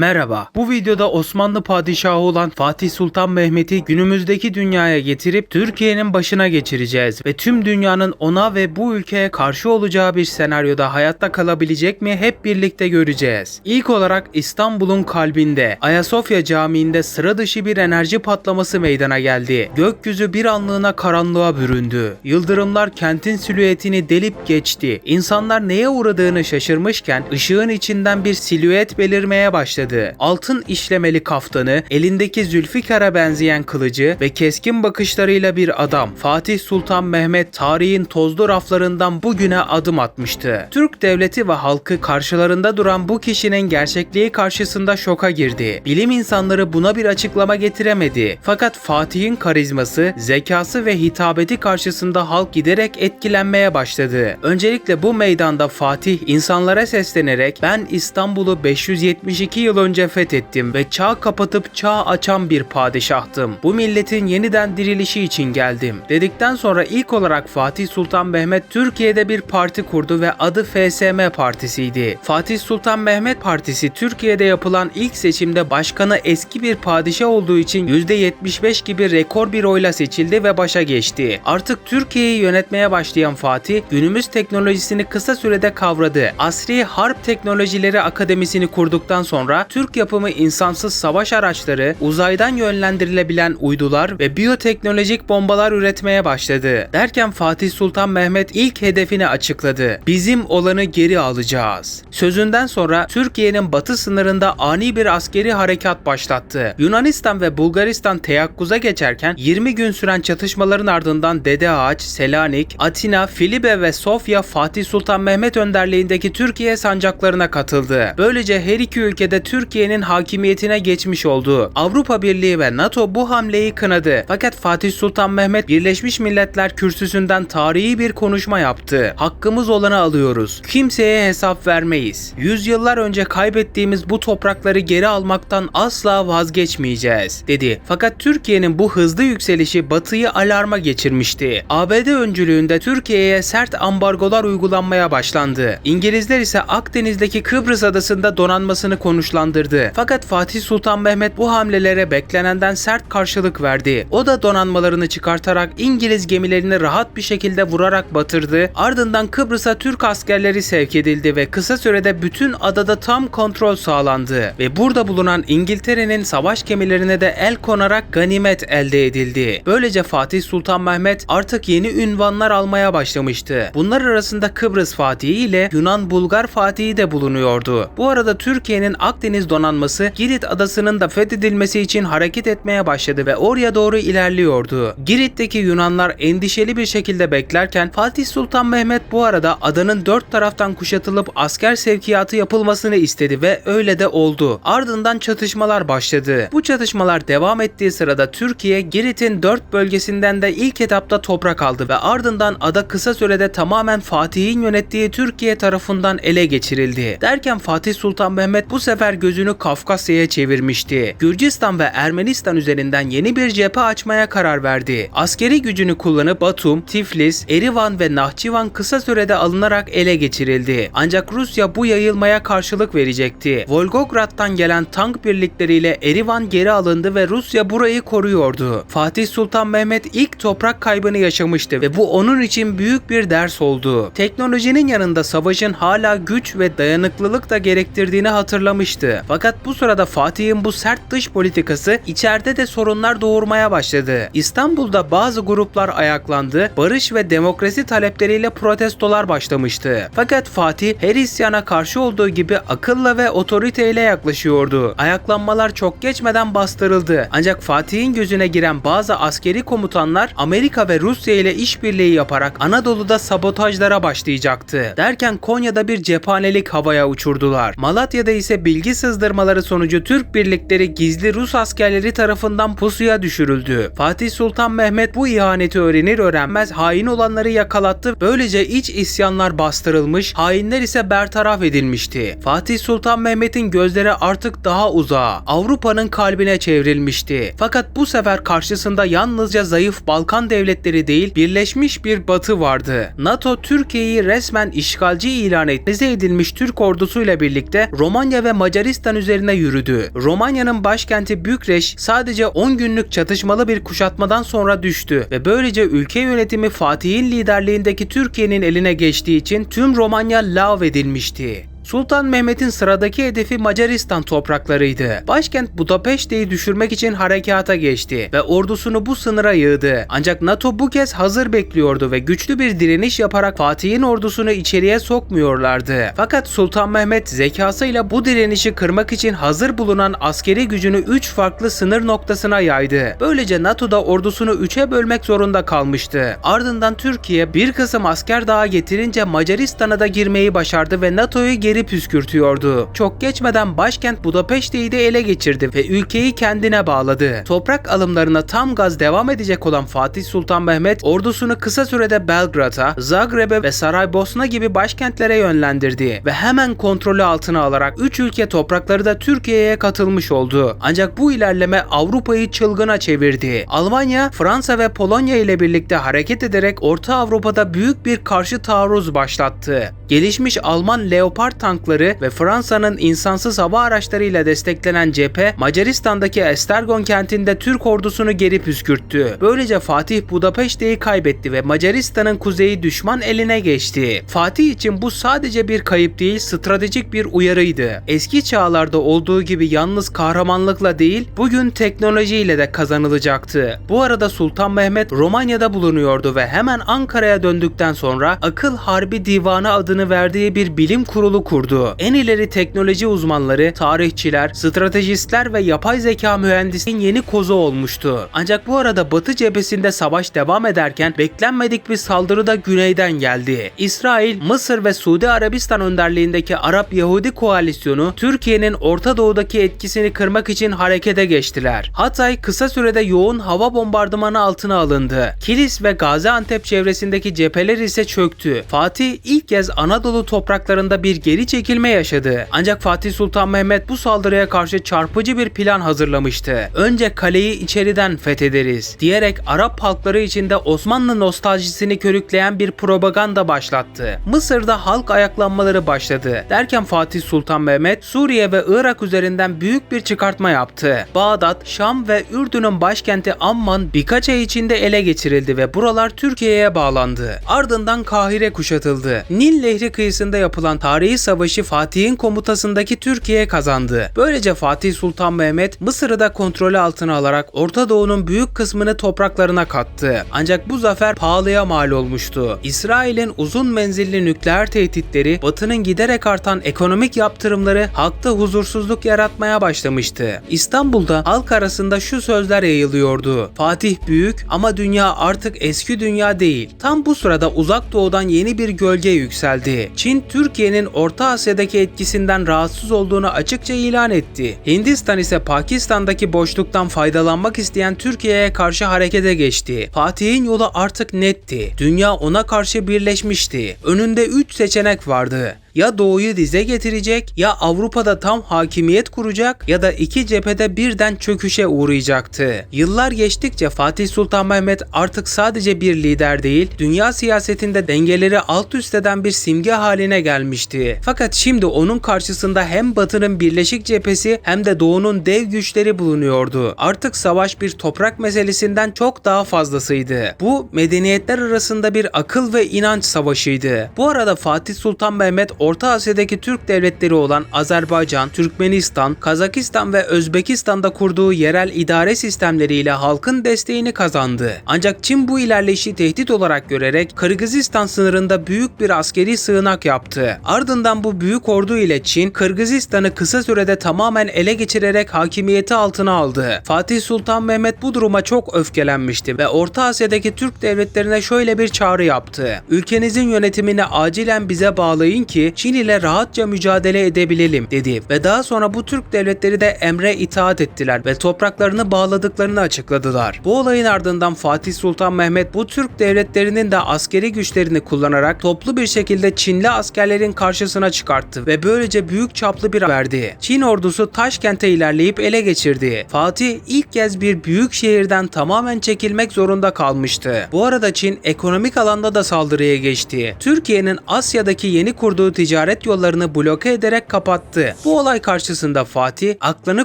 Merhaba. Bu videoda Osmanlı padişahı olan Fatih Sultan Mehmet'i günümüzdeki dünyaya getirip Türkiye'nin başına geçireceğiz ve tüm dünyanın ona ve bu ülkeye karşı olacağı bir senaryoda hayatta kalabilecek mi hep birlikte göreceğiz. İlk olarak İstanbul'un kalbinde Ayasofya Camii'nde sıra dışı bir enerji patlaması meydana geldi. Gökyüzü bir anlığına karanlığa büründü. Yıldırımlar kentin silüetini delip geçti. İnsanlar neye uğradığını şaşırmışken ışığın içinden bir silüet belirmeye başladı. Altın işlemeli kaftanı, elindeki Zülfikar'a benzeyen kılıcı ve keskin bakışlarıyla bir adam Fatih Sultan Mehmet tarihin tozlu raflarından bugüne adım atmıştı. Türk devleti ve halkı karşılarında duran bu kişinin gerçekliği karşısında şoka girdi. Bilim insanları buna bir açıklama getiremedi. Fakat Fatih'in karizması, zekası ve hitabeti karşısında halk giderek etkilenmeye başladı. Öncelikle bu meydanda Fatih insanlara seslenerek ben İstanbul'u 572 yıl önce fethettim ve çağ kapatıp çağ açan bir padişahtım. Bu milletin yeniden dirilişi için geldim. Dedikten sonra ilk olarak Fatih Sultan Mehmet Türkiye'de bir parti kurdu ve adı FSM Partisi'ydi. Fatih Sultan Mehmet Partisi Türkiye'de yapılan ilk seçimde başkanı eski bir padişah olduğu için %75 gibi rekor bir oyla seçildi ve başa geçti. Artık Türkiye'yi yönetmeye başlayan Fatih günümüz teknolojisini kısa sürede kavradı. Asri Harp Teknolojileri Akademisi'ni kurduktan sonra Türk yapımı insansız savaş araçları, uzaydan yönlendirilebilen uydular ve biyoteknolojik bombalar üretmeye başladı. Derken Fatih Sultan Mehmet ilk hedefini açıkladı. Bizim olanı geri alacağız. Sözünden sonra Türkiye'nin batı sınırında ani bir askeri harekat başlattı. Yunanistan ve Bulgaristan teyakkuza geçerken 20 gün süren çatışmaların ardından Dede Ağaç, Selanik, Atina, Filibe ve Sofya Fatih Sultan Mehmet önderliğindeki Türkiye sancaklarına katıldı. Böylece her iki ülkede Türkiye'nin hakimiyetine geçmiş oldu. Avrupa Birliği ve NATO bu hamleyi kınadı. Fakat Fatih Sultan Mehmet Birleşmiş Milletler kürsüsünden tarihi bir konuşma yaptı. Hakkımız olanı alıyoruz. Kimseye hesap vermeyiz. Yüzyıllar önce kaybettiğimiz bu toprakları geri almaktan asla vazgeçmeyeceğiz dedi. Fakat Türkiye'nin bu hızlı yükselişi Batı'yı alarma geçirmişti. ABD öncülüğünde Türkiye'ye sert ambargolar uygulanmaya başlandı. İngilizler ise Akdeniz'deki Kıbrıs adasında donanmasını konuşlandırdı. Fakat Fatih Sultan Mehmet bu hamlelere beklenenden sert karşılık verdi. O da donanmalarını çıkartarak İngiliz gemilerini rahat bir şekilde vurarak batırdı. Ardından Kıbrıs'a Türk askerleri sevk edildi ve kısa sürede bütün adada tam kontrol sağlandı ve burada bulunan İngiltere'nin savaş gemilerine de el konarak ganimet elde edildi. Böylece Fatih Sultan Mehmet artık yeni ünvanlar almaya başlamıştı. Bunlar arasında Kıbrıs Fatihi ile Yunan Bulgar Fatihi de bulunuyordu. Bu arada Türkiye'nin Akdeniz donanması Girit adasının da fethedilmesi için hareket etmeye başladı ve oraya doğru ilerliyordu. Girit'teki Yunanlar endişeli bir şekilde beklerken Fatih Sultan Mehmet bu arada adanın dört taraftan kuşatılıp asker sevkiyatı yapılmasını istedi ve öyle de oldu. Ardından çatışmalar başladı. Bu çatışmalar devam ettiği sırada Türkiye Girit'in dört bölgesinden de ilk etapta toprak aldı ve ardından ada kısa sürede tamamen Fatih'in yönettiği Türkiye tarafından ele geçirildi. Derken Fatih Sultan Mehmet bu sefer gözünü Kafkasya'ya çevirmişti. Gürcistan ve Ermenistan üzerinden yeni bir cephe açmaya karar verdi. Askeri gücünü kullanıp Batum, Tiflis, Erivan ve Nahçıvan kısa sürede alınarak ele geçirildi. Ancak Rusya bu yayılmaya karşılık verecekti. Volgograd'dan gelen tank birlikleriyle Erivan geri alındı ve Rusya burayı koruyordu. Fatih Sultan Mehmet ilk toprak kaybını yaşamıştı ve bu onun için büyük bir ders oldu. Teknolojinin yanında savaşın hala güç ve dayanıklılık da gerektirdiğini hatırlamıştı. Fakat bu sırada Fatih'in bu sert dış politikası içeride de sorunlar doğurmaya başladı. İstanbul'da bazı gruplar ayaklandı, barış ve demokrasi talepleriyle protestolar başlamıştı. Fakat Fatih her isyana karşı olduğu gibi akılla ve otoriteyle yaklaşıyordu. Ayaklanmalar çok geçmeden bastırıldı. Ancak Fatih'in gözüne giren bazı askeri komutanlar Amerika ve Rusya ile işbirliği yaparak Anadolu'da sabotajlara başlayacaktı. Derken Konya'da bir cephanelik havaya uçurdular. Malatya'da ise bilgi sızdırmaları sonucu Türk birlikleri gizli Rus askerleri tarafından pusuya düşürüldü. Fatih Sultan Mehmet bu ihaneti öğrenir öğrenmez hain olanları yakalattı. Böylece iç isyanlar bastırılmış, hainler ise bertaraf edilmişti. Fatih Sultan Mehmet'in gözleri artık daha uzağa, Avrupa'nın kalbine çevrilmişti. Fakat bu sefer karşısında yalnızca zayıf Balkan devletleri değil, birleşmiş bir batı vardı. NATO Türkiye'yi resmen işgalci ilan etmesi edilmiş Türk ordusuyla birlikte Romanya ve Macaristan Macaristan üzerine yürüdü. Romanya'nın başkenti Bükreş sadece 10 günlük çatışmalı bir kuşatmadan sonra düştü ve böylece ülke yönetimi Fatih'in liderliğindeki Türkiye'nin eline geçtiği için tüm Romanya lağvedilmişti. Sultan Mehmet'in sıradaki hedefi Macaristan topraklarıydı. Başkent Budapeşte'yi düşürmek için harekata geçti ve ordusunu bu sınıra yığdı. Ancak NATO bu kez hazır bekliyordu ve güçlü bir direniş yaparak Fatih'in ordusunu içeriye sokmuyorlardı. Fakat Sultan Mehmet zekasıyla bu direnişi kırmak için hazır bulunan askeri gücünü 3 farklı sınır noktasına yaydı. Böylece NATO da ordusunu 3'e bölmek zorunda kalmıştı. Ardından Türkiye bir kısım asker daha getirince Macaristan'a da girmeyi başardı ve NATO'yu geri püskürtüyordu. Çok geçmeden başkent Budapeşte'yi de ele geçirdi ve ülkeyi kendine bağladı. Toprak alımlarına tam gaz devam edecek olan Fatih Sultan Mehmet ordusunu kısa sürede Belgrad'a, Zagreb'e ve Saraybosna gibi başkentlere yönlendirdi ve hemen kontrolü altına alarak 3 ülke toprakları da Türkiye'ye katılmış oldu. Ancak bu ilerleme Avrupa'yı çılgına çevirdi. Almanya, Fransa ve Polonya ile birlikte hareket ederek Orta Avrupa'da büyük bir karşı taarruz başlattı. Gelişmiş Alman Leopard tankları ve Fransa'nın insansız hava araçlarıyla desteklenen cephe Macaristan'daki Estergon kentinde Türk ordusunu geri püskürttü. Böylece Fatih Budapeşte'yi kaybetti ve Macaristan'ın kuzeyi düşman eline geçti. Fatih için bu sadece bir kayıp değil, stratejik bir uyarıydı. Eski çağlarda olduğu gibi yalnız kahramanlıkla değil, bugün teknolojiyle de kazanılacaktı. Bu arada Sultan Mehmet Romanya'da bulunuyordu ve hemen Ankara'ya döndükten sonra Akıl Harbi Divanı adını verdiği bir bilim kurulu kurdu. En ileri teknoloji uzmanları, tarihçiler, stratejistler ve yapay zeka mühendisinin yeni kozu olmuştu. Ancak bu arada Batı cephesinde savaş devam ederken beklenmedik bir saldırı da güneyden geldi. İsrail, Mısır ve Suudi Arabistan önderliğindeki Arap-Yahudi koalisyonu Türkiye'nin Orta Doğu'daki etkisini kırmak için harekete geçtiler. Hatay kısa sürede yoğun hava bombardımanı altına alındı. Kilis ve Gaziantep çevresindeki cepheler ise çöktü. Fatih ilk kez Anadolu topraklarında bir geri çekilme yaşadı. Ancak Fatih Sultan Mehmet bu saldırıya karşı çarpıcı bir plan hazırlamıştı. Önce kaleyi içeriden fethederiz diyerek Arap halkları içinde Osmanlı nostaljisini körükleyen bir propaganda başlattı. Mısır'da halk ayaklanmaları başladı. Derken Fatih Sultan Mehmet Suriye ve Irak üzerinden büyük bir çıkartma yaptı. Bağdat, Şam ve Ürdün'ün başkenti Amman birkaç ay içinde ele geçirildi ve buralar Türkiye'ye bağlandı. Ardından Kahire kuşatıldı. Nil Nehri kıyısında yapılan tarihi savaşı Fatih'in komutasındaki Türkiye kazandı. Böylece Fatih Sultan Mehmet Mısır'ı da kontrolü altına alarak Orta Doğu'nun büyük kısmını topraklarına kattı. Ancak bu zafer pahalıya mal olmuştu. İsrail'in uzun menzilli nükleer tehditleri, Batı'nın giderek artan ekonomik yaptırımları halkta huzursuzluk yaratmaya başlamıştı. İstanbul'da halk arasında şu sözler yayılıyordu. Fatih büyük ama dünya artık eski dünya değil. Tam bu sırada uzak doğudan yeni bir gölge yükseldi. Çin, Türkiye'nin Orta Asya'daki etkisinden rahatsız olduğunu açıkça ilan etti. Hindistan ise Pakistan'daki boşluktan faydalanmak isteyen Türkiye'ye karşı harekete geçti. Fatih'in yolu artık netti. Dünya ona karşı birleşmişti. Önünde 3 seçenek vardı ya doğuyu dize getirecek ya Avrupa'da tam hakimiyet kuracak ya da iki cephede birden çöküşe uğrayacaktı. Yıllar geçtikçe Fatih Sultan Mehmet artık sadece bir lider değil, dünya siyasetinde dengeleri alt üst eden bir simge haline gelmişti. Fakat şimdi onun karşısında hem Batı'nın birleşik cephesi hem de Doğu'nun dev güçleri bulunuyordu. Artık savaş bir toprak meselesinden çok daha fazlasıydı. Bu medeniyetler arasında bir akıl ve inanç savaşıydı. Bu arada Fatih Sultan Mehmet Orta Asya'daki Türk devletleri olan Azerbaycan, Türkmenistan, Kazakistan ve Özbekistan'da kurduğu yerel idare sistemleriyle halkın desteğini kazandı. Ancak Çin bu ilerleyişi tehdit olarak görerek Kırgızistan sınırında büyük bir askeri sığınak yaptı. Ardından bu büyük ordu ile Çin, Kırgızistan'ı kısa sürede tamamen ele geçirerek hakimiyeti altına aldı. Fatih Sultan Mehmet bu duruma çok öfkelenmişti ve Orta Asya'daki Türk devletlerine şöyle bir çağrı yaptı. Ülkenizin yönetimini acilen bize bağlayın ki Çin ile rahatça mücadele edebilelim dedi ve daha sonra bu Türk devletleri de emre itaat ettiler ve topraklarını bağladıklarını açıkladılar. Bu olayın ardından Fatih Sultan Mehmet bu Türk devletlerinin de askeri güçlerini kullanarak toplu bir şekilde Çinli askerlerin karşısına çıkarttı ve böylece büyük çaplı bir verdi. Çin ordusu Taşkent'e ilerleyip ele geçirdi. Fatih ilk kez bir büyük şehirden tamamen çekilmek zorunda kalmıştı. Bu arada Çin ekonomik alanda da saldırıya geçti. Türkiye'nin Asya'daki yeni kurduğu ticaret yollarını bloke ederek kapattı. Bu olay karşısında Fatih aklını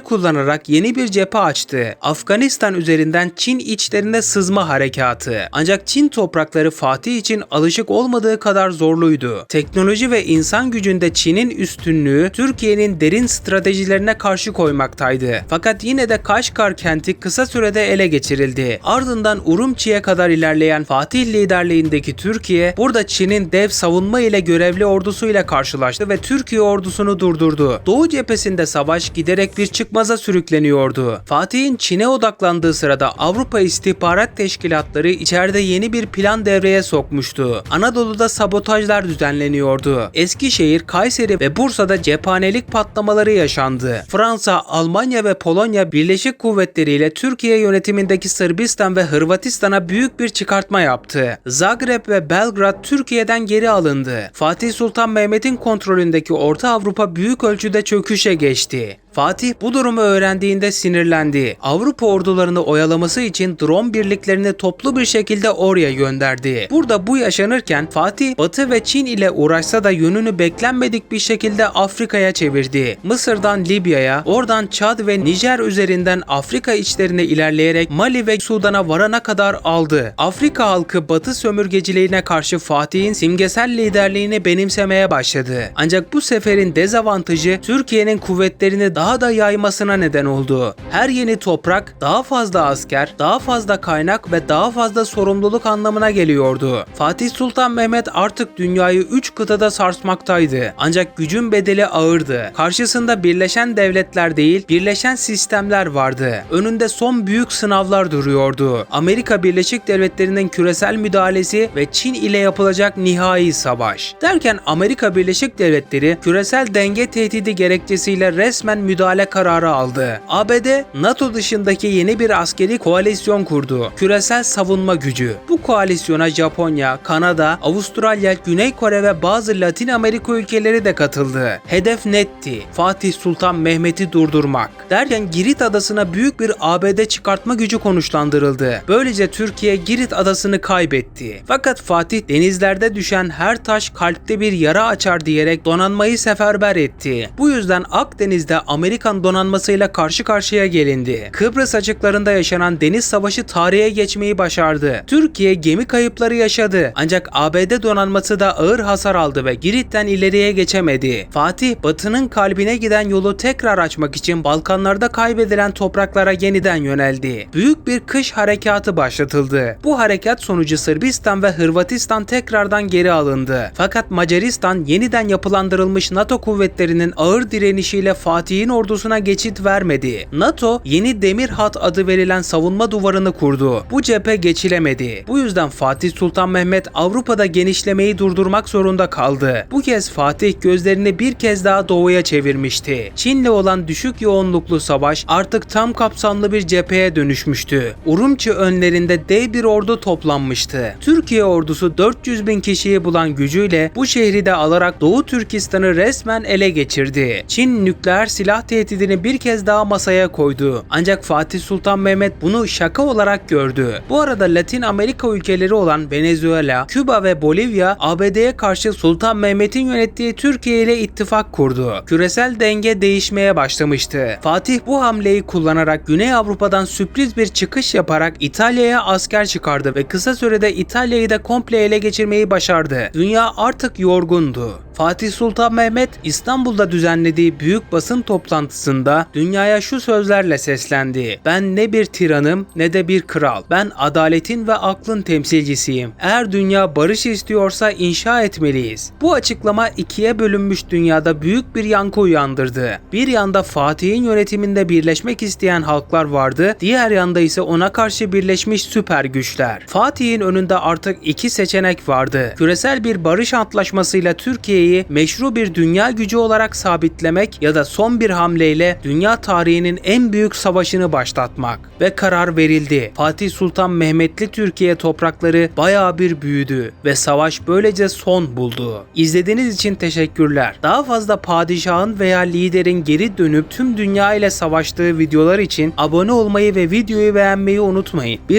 kullanarak yeni bir cephe açtı. Afganistan üzerinden Çin içlerine sızma harekatı. Ancak Çin toprakları Fatih için alışık olmadığı kadar zorluydu. Teknoloji ve insan gücünde Çin'in üstünlüğü Türkiye'nin derin stratejilerine karşı koymaktaydı. Fakat yine de Kaşgar kenti kısa sürede ele geçirildi. Ardından Urumçi'ye kadar ilerleyen Fatih liderliğindeki Türkiye burada Çin'in dev savunma ile görevli ordusuyla karşılaştı ve Türkiye ordusunu durdurdu. Doğu cephesinde savaş giderek bir çıkmaza sürükleniyordu. Fatih'in Çin'e odaklandığı sırada Avrupa İstihbarat Teşkilatları içeride yeni bir plan devreye sokmuştu. Anadolu'da sabotajlar düzenleniyordu. Eskişehir, Kayseri ve Bursa'da cephanelik patlamaları yaşandı. Fransa, Almanya ve Polonya Birleşik Kuvvetleri ile Türkiye yönetimindeki Sırbistan ve Hırvatistan'a büyük bir çıkartma yaptı. Zagreb ve Belgrad Türkiye'den geri alındı. Fatih Sultan Mehmet'in kontrolündeki Orta Avrupa büyük ölçüde çöküşe geçti. Fatih bu durumu öğrendiğinde sinirlendi. Avrupa ordularını oyalaması için drone birliklerini toplu bir şekilde oraya gönderdi. Burada bu yaşanırken Fatih Batı ve Çin ile uğraşsa da yönünü beklenmedik bir şekilde Afrika'ya çevirdi. Mısır'dan Libya'ya, oradan Çad ve Nijer üzerinden Afrika içlerine ilerleyerek Mali ve Sudan'a varana kadar aldı. Afrika halkı Batı sömürgeciliğine karşı Fatih'in simgesel liderliğini benimsemeye başladı. Ancak bu seferin dezavantajı Türkiye'nin kuvvetlerini daha da yaymasına neden oldu. Her yeni toprak daha fazla asker, daha fazla kaynak ve daha fazla sorumluluk anlamına geliyordu. Fatih Sultan Mehmet artık dünyayı 3 kıtada sarsmaktaydı. Ancak gücün bedeli ağırdı. Karşısında birleşen devletler değil, birleşen sistemler vardı. Önünde son büyük sınavlar duruyordu. Amerika Birleşik Devletleri'nin küresel müdahalesi ve Çin ile yapılacak nihai savaş. Derken Amerika Birleşik Devletleri küresel denge tehdidi gerekçesiyle resmen müdahale kararı aldı. ABD, NATO dışındaki yeni bir askeri koalisyon kurdu. Küresel savunma gücü. Bu koalisyona Japonya, Kanada, Avustralya, Güney Kore ve bazı Latin Amerika ülkeleri de katıldı. Hedef netti. Fatih Sultan Mehmet'i durdurmak. Derken Girit adasına büyük bir ABD çıkartma gücü konuşlandırıldı. Böylece Türkiye Girit adasını kaybetti. Fakat Fatih denizlerde düşen her taş kalpte bir yara açar diyerek donanmayı seferber etti. Bu yüzden Akdeniz'de Amerikan donanmasıyla karşı karşıya gelindi. Kıbrıs açıklarında yaşanan deniz savaşı tarihe geçmeyi başardı. Türkiye gemi kayıpları yaşadı. Ancak ABD donanması da ağır hasar aldı ve Girit'ten ileriye geçemedi. Fatih batının kalbine giden yolu tekrar açmak için Balkanlarda kaybedilen topraklara yeniden yöneldi. Büyük bir kış harekatı başlatıldı. Bu harekat sonucu Sırbistan ve Hırvatistan tekrardan geri alındı. Fakat Macaristan yeniden yapılandırılmış NATO kuvvetlerinin ağır direnişiyle Fatih'in ordusuna geçit vermedi. NATO yeni Demir Hat adı verilen savunma duvarını kurdu. Bu cephe geçilemedi. Bu yüzden Fatih Sultan Mehmet Avrupa'da genişlemeyi durdurmak zorunda kaldı. Bu kez Fatih gözlerini bir kez daha doğuya çevirmişti. Çin'le olan düşük yoğunluklu savaş artık tam kapsamlı bir cepheye dönüşmüştü. Urumçi önlerinde dev bir ordu toplanmıştı. Türkiye ordusu 400 bin kişiyi bulan gücüyle bu şehri de alarak Doğu Türkistan'ı resmen ele geçirdi. Çin nükleer silah tehdidini bir kez daha masaya koydu. Ancak Fatih Sultan Mehmet bunu şaka olarak gördü. Bu arada Latin Amerika ülkeleri olan Venezuela, Küba ve Bolivya ABD'ye karşı Sultan Mehmet'in yönettiği Türkiye ile ittifak kurdu. Küresel denge değişmeye başlamıştı. Fatih bu hamleyi kullanarak Güney Avrupa'dan sürpriz bir çıkış yaparak İtalya'ya asker çıkardı ve kısa sürede İtalya'yı da komple ele geçirmeyi başardı. Dünya artık yorgundu. Fatih Sultan Mehmet İstanbul'da düzenlediği büyük basın toplantısında dünyaya şu sözlerle seslendi. Ben ne bir tiranım ne de bir kral. Ben adaletin ve aklın temsilcisiyim. Eğer dünya barış istiyorsa inşa etmeliyiz. Bu açıklama ikiye bölünmüş dünyada büyük bir yankı uyandırdı. Bir yanda Fatih'in yönetiminde birleşmek isteyen halklar vardı, diğer yanda ise ona karşı birleşmiş süper güçler. Fatih'in önünde artık iki seçenek vardı. Küresel bir barış antlaşmasıyla Türkiye'yi meşru bir dünya gücü olarak sabitlemek ya da son bir hamleyle dünya tarihinin en büyük savaşını başlatmak. Ve karar verildi. Fatih Sultan Mehmetli Türkiye toprakları bayağı bir büyüdü ve savaş böylece son buldu. İzlediğiniz için teşekkürler. Daha fazla padişahın veya liderin geri dönüp tüm dünya ile savaştığı videolar için abone olmayı ve videoyu beğenmeyi unutmayın. Bir